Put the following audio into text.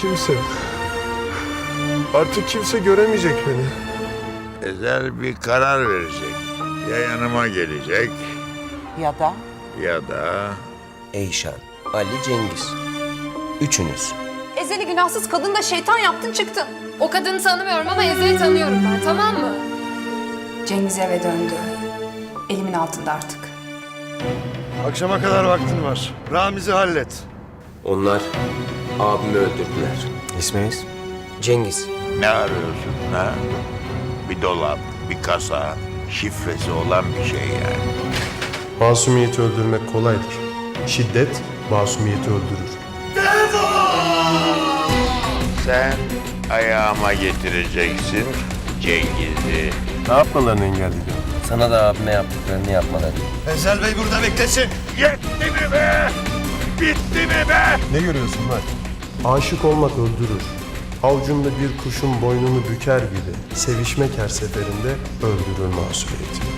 Kimse. Artık kimse göremeyecek beni. Ezel bir karar verecek. Ya yanıma gelecek Ya da ya da Eyşan, Ali, Cengiz. Üçünüz. Ezeli günahsız kadın da şeytan yaptın çıktın. O kadını tanımıyorum ama Ezel'i tanıyorum ben tamam mı? Cengiz eve döndü. Elimin altında artık. Akşama kadar vaktin var. Ramiz'i hallet. Onlar abimi öldürdüler. İsminiz? Cengiz. ne arıyorsun ha? Bir dolap, bir kasa, şifresi olan bir şey yani. Masumiyeti öldürmek kolaydır. Şiddet masumiyeti öldürür. Sen ayağıma getireceksin Cengiz'i. Ne yapmalarını engelliyor? Sana da abime yaptıklarını yapmaları. Ezel Bey burada beklesin. Yetti mi be? Bitti mi be? Ne görüyorsun lan? Aşık olmak öldürür. Avcunda bir kuşun boynunu büker gibi sevişmek her seferinde öldürür masumiyeti.